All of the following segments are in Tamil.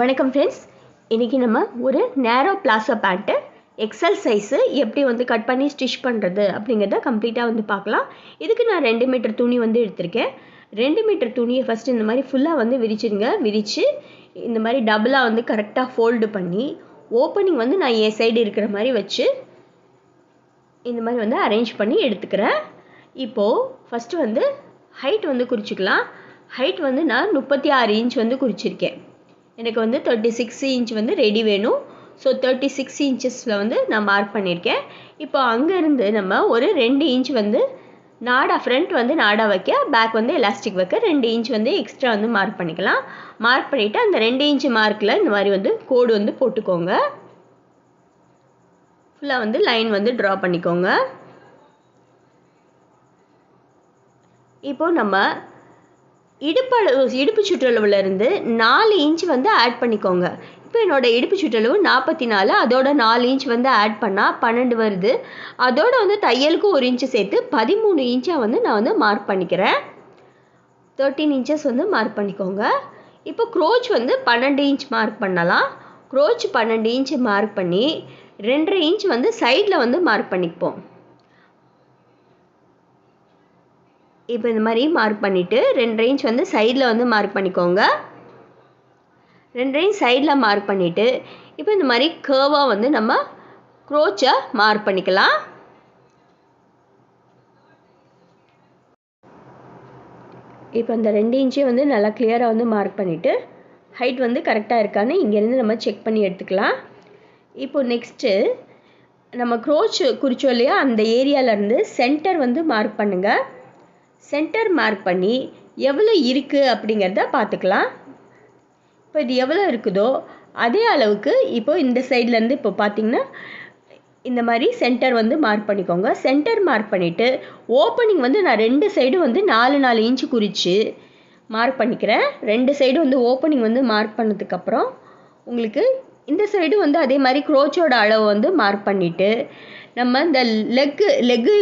வணக்கம் ஃப்ரெண்ட்ஸ் இன்றைக்கி நம்ம ஒரு நேரோ பிளாசோ பேண்ட்டு எக்ஸல் சைஸு எப்படி வந்து கட் பண்ணி ஸ்டிச் பண்ணுறது அப்படிங்கிறத கம்ப்ளீட்டாக வந்து பார்க்கலாம். இதுக்கு நான் ரெண்டு மீட்டர் துணி வந்து எடுத்திருக்கேன். ரெண்டு மீட்டர் துணியை ஃபஸ்ட்டு இந்த மாதிரி ஃபுல்லாக வந்து விரிச்சிடுங்க. விரித்து இந்த மாதிரி டபுளாக வந்து கரெக்டாக ஃபோல்டு பண்ணி ஓப்பனிங் வந்து நான் என் சைடு இருக்கிற மாதிரி வச்சு இந்த மாதிரி வந்து அரேஞ்ச் பண்ணி எடுத்துக்கிறேன். இப்போது ஃபஸ்ட்டு வந்து ஹைட் வந்து குறிச்சிக்கலாம். ஹைட் வந்து நான் முப்பத்தி ஆறு இன்ச் வந்து குறிச்சிருக்கேன். எனக்கு வந்து தேர்ட்டி சிக்ஸ் இன்ச் வந்து ரெடி வேணும். ஸோ தேர்ட்டி சிக்ஸ் இன்ச்சஸில் வந்து நான் மார்க் பண்ணியிருக்கேன் இப்போ அங்கேருந்து நம்ம ஒரு ரெண்டு இன்ச் வந்து நாடா ஃப்ரண்ட் வந்து நாடா வைக்க பேக் வந்து எலாஸ்டிக் வைக்க ரெண்டு இன்ச் வந்து எக்ஸ்ட்ரா வந்து மார்க் பண்ணிக்கலாம். மார்க் பண்ணிவிட்டு அந்த ரெண்டு இன்ச் மார்க்கில் இந்த மாதிரி வந்து கோடு வந்து போட்டுக்கோங்க. ஃபுல்லாக வந்து லைன் வந்து ட்ரா பண்ணிக்கோங்க. இப்போ நம்ம இடுப்பளவு இடுப்பு சுற்றளவுலேருந்து நாலு இன்ச் வந்து ஆட் பண்ணிக்கோங்க. இப்போ என்னோடய இடுப்பு சுற்றளவு நாற்பத்தி நாலு அதோட நாலு இன்ச் வந்து ஆட் பண்ணால் பன்னெண்டு வருது. அதோட வந்து தையலுக்கு ஒரு இன்ச்சு சேர்த்து பதிமூணு இன்ச்சாக வந்து நான் வந்து மார்க் பண்ணிக்கிறேன். தேர்ட்டீன் இன்ச்சஸ் வந்து மார்க் பண்ணிக்கோங்க. இப்போ க்ரோச் வந்து பன்னெண்டு இன்ச் மார்க் பண்ணலாம். க்ரோச் பன்னெண்டு இன்ச் மார்க் பண்ணி ரெண்டரை இன்ச் வந்து சைடில் வந்து மார்க் பண்ணிப்போம். இப்போ இந்த மாதிரி மார்க் பண்ணிவிட்டு ரெண்டு இன்ச் வந்து சைடில் வந்து மார்க் பண்ணிக்கோங்க. ரெண்டு ரேஞ்ச் சைடில் மார்க் பண்ணிவிட்டு இப்போ இந்த மாதிரி கேர்வாக வந்து நம்ம க்ரோச்சை மார்க் பண்ணிக்கலாம். இப்போ அந்த ரெண்டு இன்ச்சையும் வந்து நல்லா கிளியராக வந்து மார்க் பண்ணிவிட்டு ஹைட் வந்து கரெக்டாக இருக்கான்னு இங்கேருந்து நம்ம செக் பண்ணி எடுத்துக்கலாம். இப்போ நெக்ஸ்ட்டு நம்ம க்ரோச் குறிச்சோம் இல்லையா? அந்த ஏரியாவிலேருந்து சென்டர் வந்து மார்க் பண்ணுங்கள் சென்டர் மார்க் பண்ணி எவ்வளோ இருக்குது அப்படிங்கிறத பார்த்துக்கலாம். இப்போ இது எவ்வளோ இருக்குதோ அதே அளவுக்கு இப்போ இந்த சைட்லேருந்து இப்போ பார்த்தீங்கன்னா இந்த மாதிரி சென்டர் வந்து மார்க் பண்ணிக்கோங்க. சென்டர் மார்க் பண்ணிவிட்டு ஓப்பனிங் வந்து நான் ரெண்டு சைடும் வந்து நாலு நாலு இன்ச்சு குறித்து மார்க் பண்ணிக்கிறேன். ரெண்டு சைடும் வந்து ஓப்பனிங் வந்து மார்க் பண்ணதுக்கப்புறம் உங்களுக்கு இந்த சைடும் வந்து அதே மாதிரி க்ரோச்சோட அளவு வந்து மார்க் பண்ணிவிட்டு நம்ம இந்த leg leg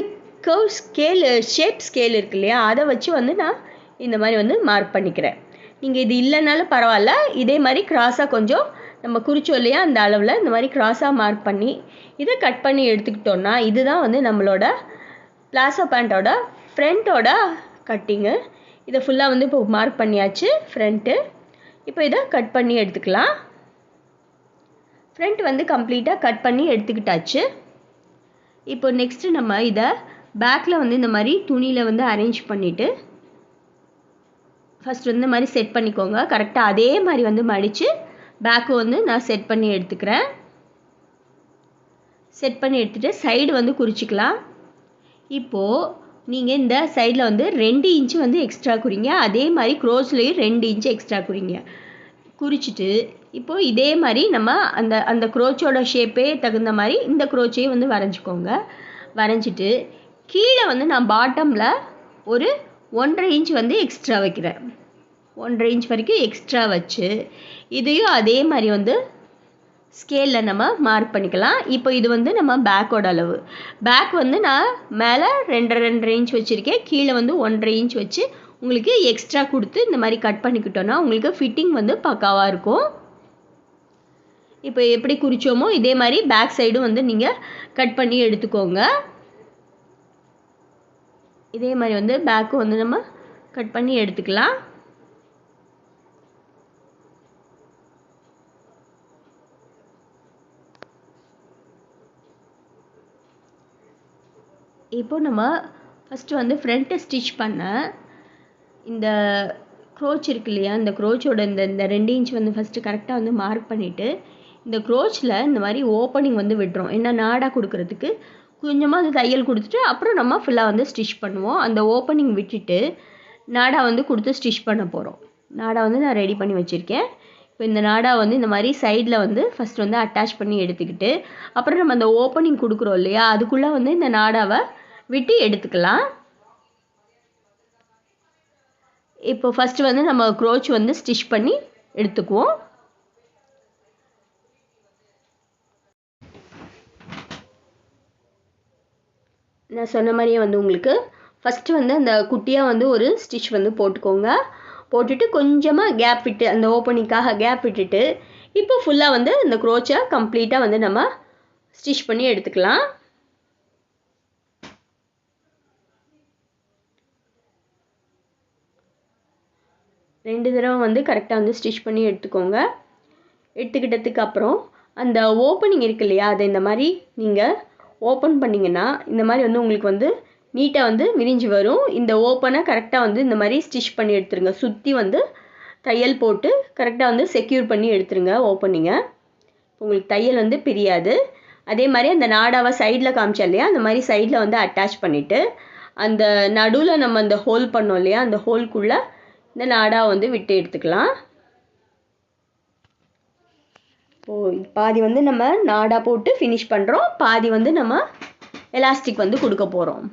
curve scale shape scale இருக்கு இல்லையா? அதை வச்சு வந்து நான் இந்த மாதிரி வந்து மார்க் பண்ணிக்கிறேன். நீங்கள் இது இல்லைனாலும் பரவாயில்ல. இதே மாதிரி க்ராஸாக கொஞ்சம் நம்ம குறிச்சோம் இல்லையா? அந்த அளவில் இந்த மாதிரி க்ராஸாக மார்க் பண்ணி இதை கட் பண்ணி எடுத்துக்கிட்டோன்னா இதுதான் வந்து நம்மளோட பிளாசோ பேண்ட்டோட ஃப்ரண்ட்டோட கட்டிங்கு இதை ஃபுல்லாக வந்து இப்போ மார்க் பண்ணியாச்சு ஃப்ரண்ட்டு இப்போ இதை கட் பண்ணி எடுத்துக்கலாம். ஃப்ரண்ட் வந்து கம்ப்ளீட்டாக கட் பண்ணி எடுத்துக்கிட்டாச்சு. இப்போ நெக்ஸ்ட்டு நம்ம இதை பேக்கில் வந்து இந்த மாதிரி துணியில் வந்து அரேஞ்ச் பண்ணிவிட்டு ஃபஸ்ட் வந்து இந்த மாதிரி செட் பண்ணிக்கோங்க. கரெக்டாக அதே மாதிரி வந்து மடித்து பேக்கு வந்து நான் செட் பண்ணி எடுத்துக்கிறேன். செட் பண்ணி எடுத்துகிட்டு சைடு வந்து குறிச்சிக்கலாம். இப்போது நீங்கள் இந்த சைடில் வந்து ரெண்டு இன்ச்சு வந்து எக்ஸ்ட்ரா குறிங்க அதே மாதிரி க்ரோஸ்லேயும் ரெண்டு இன்ச்சு எக்ஸ்ட்ரா குறிங்க குறிச்சிட்டு இப்போது இதே மாதிரி நம்ம அந்த அந்த க்ரோச்சோட ஷேப்பே தகுந்த மாதிரி இந்த க்ரோச்சையும் வந்து வரைஞ்சிக்கோங்க. வரைஞ்சிட்டு கீழே வந்து நான் பாட்டமில் ஒரு ஒன்றரை இன்ச் வந்து எக்ஸ்ட்ரா வைக்கிறேன். ஒன்றரை இன்ச் வரைக்கும் எக்ஸ்ட்ரா வச்சு இதையும் அதே மாதிரி வந்து ஸ்கேலில் நம்ம மார்க் பண்ணிக்கலாம். இப்போ இது வந்து நம்ம பேக்கோட அளவு. பேக் வந்து நான் மேலே ரெண்டரை ரெண்டரை இன்ச் வச்சுருக்கேன். கீழே வந்து ஒன்றரை இன்ச் வச்சு உங்களுக்கு எக்ஸ்ட்ரா கொடுத்து இந்த மாதிரி கட் பண்ணிக்கிட்டோன்னா உங்களுக்கு ஃபிட்டிங் வந்து பக்காவாக இருக்கும். இப்போ எப்படி குறிச்சோமோ இதே மாதிரி பேக் சைடும் வந்து நீங்கள் கட் பண்ணி எடுத்துக்கோங்க. இதே மாதிரி வந்து பேக்கும் வந்து நம்ம கட் பண்ணி எடுத்துக்கலாம். இப்போ நம்ம ஃபஸ்ட்டு வந்து ஃப்ரண்ட்டை ஸ்டிச் பண்ண இந்த க்ரோச் இருக்கு இல்லையா இந்த க்ரோச்சோட இந்த இந்த ரெண்டு இன்ச் வந்து ஃபஸ்ட்டு கரெக்டாக வந்து மார்க் பண்ணிவிட்டு இந்த க்ரோச்சில் இந்த மாதிரி ஓப்பனிங் வந்து விட்டுரும். என்ன நாடாக கொடுக்குறதுக்கு கொஞ்சமாக வந்து தையல் கொடுத்துட்டு அப்புறம் நம்ம ஃபுல்லாக வந்து ஸ்டிச் பண்ணுவோம். அந்த ஓப்பனிங் விட்டுட்டு நாடா வந்து கொடுத்து ஸ்டிச் பண்ண போகிறோம் நாடா வந்து நான் ரெடி பண்ணி வச்சுருக்கேன். இப்போ இந்த நாடா வந்து இந்த மாதிரி சைடில் வந்து ஃபஸ்ட் வந்து அட்டாச் பண்ணி எடுத்துக்கிட்டு அப்புறம் நம்ம அந்த ஓப்பனிங் கொடுக்குறோம் இல்லையா அதுக்குள்ளே வந்து இந்த நாடாவை விட்டு எடுத்துக்கலாம். இப்போ ஃபஸ்ட்டு வந்து நம்ம க்ரோச் வந்து ஸ்டிச் பண்ணி எடுத்துக்குவோம். நான் சொன்ன மாதிரியே வந்து உங்களுக்கு ஃபஸ்ட்டு வந்து அந்த குட்டியாக வந்து ஒரு ஸ்டிச் வந்து போட்டுக்கோங்க. போட்டுட்டு கொஞ்சமாக கேப் விட்டு அந்த ஓப்பனிங்காக கேப் விட்டுட்டு இப்போ ஃபுல்லாக வந்து இந்த க்ரோச்சை கம்ப்ளீட்டாக வந்து நம்ம ஸ்டிச் பண்ணி எடுத்துக்கலாம். ரெண்டு தடவை வந்து கரெக்டாக வந்து ஸ்டிச் பண்ணி எடுத்துக்கோங்க. எடுத்துக்கிட்டதுக்கு அப்புறம் அந்த ஓப்பனிங் இருக்கு இல்லையா அதை இந்த மாதிரி நீங்கள் ஓப்பன் பண்ணிங்கன்னா இந்த மாதிரி வந்து உங்களுக்கு வந்து நீட்டாக வந்து விரிஞ்சு வரும். இந்த ஓப்பனை கரெக்டாக வந்து இந்த மாதிரி ஸ்டிச் பண்ணி எடுத்துருங்க. சுற்றி வந்து தையல் போட்டு கரெக்டாக வந்து செக்யூர் பண்ணி எடுத்துருங்க ஓப்பனிங்கை உங்களுக்கு தையல் வந்து பிரியாது. அதே மாதிரி அந்த நாடாவை சைடில் காமிச்சா இல்லையா? அந்த மாதிரி சைடில் வந்து அட்டாச் பண்ணிவிட்டு அந்த நடுவில் நம்ம அந்த ஹோல் பண்ணோம் இல்லையா? அந்த ஹோல்குள்ளே இந்த நாடாவை வந்து விட்டு எடுத்துக்கலாம். பாதி வந்து நம்ம நாடா போட்டு ஃபினிஷ் பண்ணுறோம் பாதி வந்து நம்ம எலாஸ்டிக் வந்து கொடுக்க போகிறோம்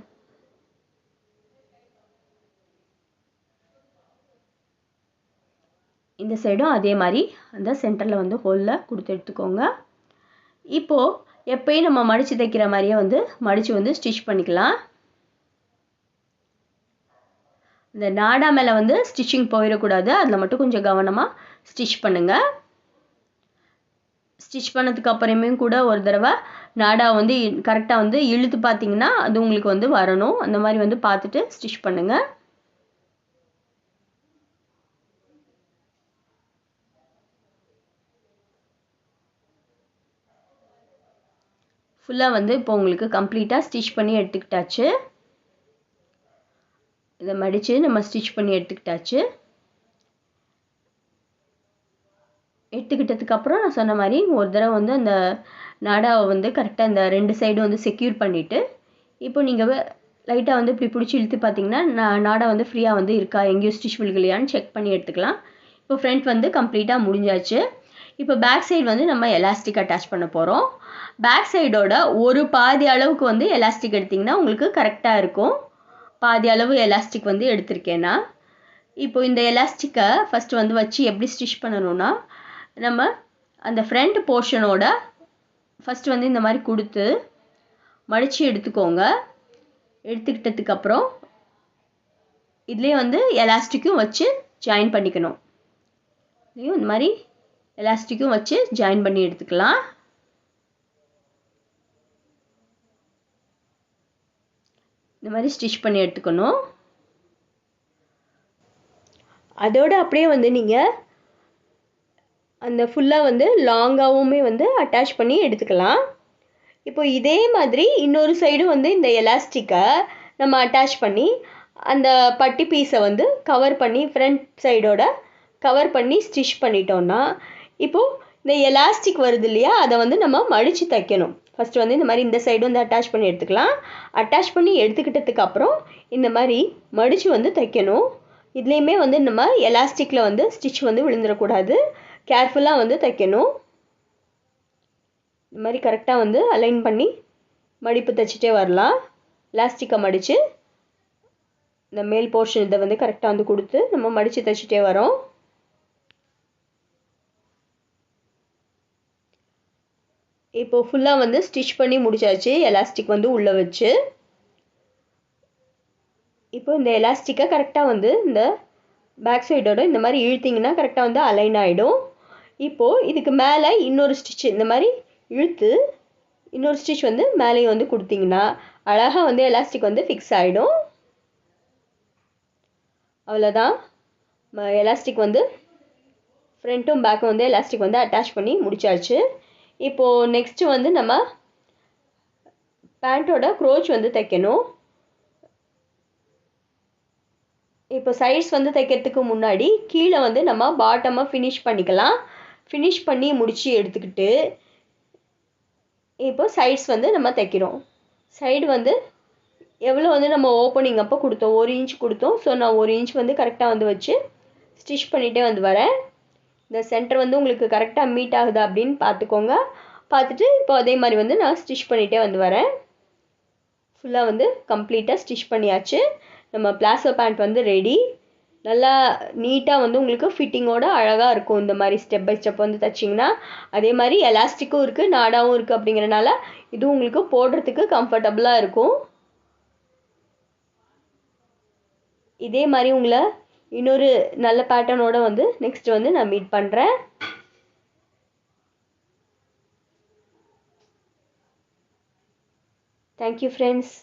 இந்த சைடும் அதே மாதிரி அந்த சென்டரில் வந்து ஹோலில் கொடுத்து எடுத்துக்கோங்க. இப்போது எப்பயும் நம்ம மடித்து தைக்கிற மாதிரியே வந்து மடித்து வந்து ஸ்டிச் பண்ணிக்கலாம். இந்த நாடா மேலே வந்து ஸ்டிச்சிங் போயிடக்கூடாது அதில் மட்டும் கொஞ்சம் கவனமாக ஸ்டிச் பண்ணுங்கள் ஸ்டிச் பண்ணதுக்கு அப்புறமே கூட ஒரு தடவை நாடா வந்து கரெக்டாக வந்து இழுத்து பார்த்தீங்கன்னா அது உங்களுக்கு வந்து வரணும். அந்த மாதிரி வந்து பார்த்துட்டு ஸ்டிச் பண்ணுங்கள் ஃபுல்லாக வந்து இப்போ உங்களுக்கு கம்ப்ளீட்டாக ஸ்டிச் பண்ணி எடுத்துக்கிட்டாச்சு. இதை மடித்து நம்ம ஸ்டிச் பண்ணி எடுத்துக்கிட்டாச்சு. எடுத்துக்கிட்டதுக்கப்புறம் நான் சொன்ன மாதிரி ஒரு தடவை வந்து அந்த நாடாவை வந்து கரெக்டாக இந்த ரெண்டு சைடும் வந்து செக்யூர் பண்ணிவிட்டு இப்போ நீங்கள் லைட்டாக வந்து இப்படி பிடிச்சி இழுத்து பார்த்தீங்கன்னா நான் நாடா வந்து ஃப்ரீயாக வந்து இருக்கா? எங்கேயும் ஸ்டிச் விழுகலையான்னு செக் பண்ணி எடுத்துக்கலாம். இப்போ ஃப்ரண்ட் வந்து கம்ப்ளீட்டாக முடிஞ்சாச்சு. இப்போ பேக் சைடு வந்து நம்ம எலாஸ்டிக் அட்டாச் பண்ண போகிறோம் பேக் சைடோட ஒரு பாதி அளவுக்கு வந்து எலாஸ்டிக் எடுத்திங்கன்னா உங்களுக்கு கரெக்டாக இருக்கும். பாதி அளவு எலாஸ்டிக் வந்து எடுத்திருக்கேன்னா இப்போ இந்த எலாஸ்டிக்கை ஃபஸ்ட்டு வந்து வச்சு எப்படி ஸ்டிச் பண்ணணும்னா நம்ம அந்த ஃப்ரண்ட் போர்ஷனோட ஃபஸ்ட்டு வந்து இந்த மாதிரி கொடுத்து மடித்து எடுத்துக்கோங்க. எடுத்துக்கிட்டதுக்கப்புறம் இதுலேயே வந்து எலாஸ்டிக்கும் வச்சு ஜாயின் பண்ணிக்கணும். இதுலேயும் இந்த மாதிரி எலாஸ்டிக்கும் வச்சு ஜாயின் பண்ணி எடுத்துக்கலாம். இந்த மாதிரி ஸ்டிச் பண்ணி எடுத்துக்கணும். அதோடு அப்படியே வந்து நீங்கள் அந்த ஃபுல்லாக வந்து லாங்காகவுமே வந்து அட்டாச் பண்ணி எடுத்துக்கலாம். இப்போ இதே மாதிரி இன்னொரு சைடும் வந்து இந்த எலாஸ்டிக்கை நம்ம அட்டாச் பண்ணி அந்த பட்டி பீஸை வந்து கவர் பண்ணி ஃப்ரண்ட் சைடோட கவர் பண்ணி ஸ்டிச் பண்ணிட்டோம்னா இப்போது இந்த எலாஸ்டிக் வருது இல்லையா அதை வந்து நம்ம மடித்து தைக்கணும். ஃபஸ்ட்டு வந்து இந்த மாதிரி இந்த சைடு வந்து அட்டாச் பண்ணி எடுத்துக்கலாம். அட்டாச் பண்ணி எடுத்துக்கிட்டதுக்கு அப்புறம் இந்த மாதிரி மடித்து வந்து தைக்கணும். இதுலேயுமே வந்து நம்ம எலாஸ்டிக்கில் வந்து ஸ்டிச் வந்து விழுந்துடக்கூடாது. கேர்ஃபுல்லாக வந்து தைக்கணும். இந்த மாதிரி கரெக்டாக வந்து அலைன் பண்ணி மடிப்பு தைச்சிட்டே வரலாம். எலாஸ்டிக்கை மடித்து இந்த மேல் போர்ஷன் இதை வந்து கரெக்டாக வந்து கொடுத்து நம்ம மடித்து தைச்சிட்டே வரோம். இப்போ ஃபுல்லாக வந்து ஸ்டிச் பண்ணி முடிச்சாச்சு. எலாஸ்டிக் வந்து உள்ளே வச்சு. இப்போ இந்த எலாஸ்டிக்கை கரெக்டாக வந்து இந்த பேக் சைடோட இந்த மாதிரி இழுத்திங்கன்னா கரெக்டாக வந்து அலைன் ஆகிடும் இப்போது இதுக்கு மேலே இன்னொரு ஸ்டிச் இந்த மாதிரி இழுத்து இன்னொரு ஸ்டிச் வந்து மேலேயும் வந்து கொடுத்தீங்கன்னா அழகாக வந்து எலாஸ்டிக் வந்து ஃபிக்ஸ் ஆகிடும் அவ்வளோதான் எலாஸ்டிக் வந்து ஃப்ரண்ட்டும் பேக்கும் வந்து எலாஸ்டிக் வந்து அட்டாச் பண்ணி முடிச்சாச்சு. இப்போது நெக்ஸ்ட்டு வந்து நம்ம பேண்ட்டோட க்ரோச் வந்து தைக்கணும். இப்போ சைட்ஸ் வந்து தைக்கிறதுக்கு முன்னாடி கீழே வந்து நம்ம பாட்டமாக ஃபினிஷ் பண்ணிக்கலாம். ஃபினிஷ் பண்ணி முடித்து எடுத்துக்கிட்டு இப்போ சைட்ஸ் வந்து நம்ம தைக்கிறோம். சைடு வந்து எவ்வளோ வந்து நம்ம ஓப்பனிங் அப்போ கொடுத்தோம்? ஒரு இன்ச் கொடுத்தோம். ஸோ நான் ஒரு இன்ச் வந்து கரெக்டாக வந்து வச்சு ஸ்டிச் பண்ணிகிட்டே வந்து வரேன். இந்த சென்டர் வந்து உங்களுக்கு கரெக்டாக மீட் ஆகுதா அப்படின்னு பார்த்துக்கோங்க. பார்த்துட்டு இப்போ அதே மாதிரி வந்து நான் ஸ்டிச் பண்ணிகிட்டே வந்து வரேன். ஃபுல்லாக வந்து கம்ப்ளீட்டாக ஸ்டிச் பண்ணியாச்சு. நம்ம பிளாசோ பேண்ட் வந்து ரெடி நல்லா நீட்டாக வந்து உங்களுக்கு ஃபிட்டிங்கோட அழகாக இருக்கும். இந்த மாதிரி ஸ்டெப் பை ஸ்டெப் வந்து தைச்சிங்கன்னா அதே மாதிரி எலாஸ்டிக்கும் இருக்குது நாடாவும் இருக்குது அப்படிங்கிறனால இது உங்களுக்கு போடுறதுக்கு கம்ஃபர்டபுளாக இருக்கும். இதே மாதிரி உங்களை இன்னொரு நல்ல பேட்டர்னோட வந்து நெக்ஸ்ட் வந்து நான் மீட் பண்ணுறேன் தேங்க்யூ ஃப்ரெண்ட்ஸ்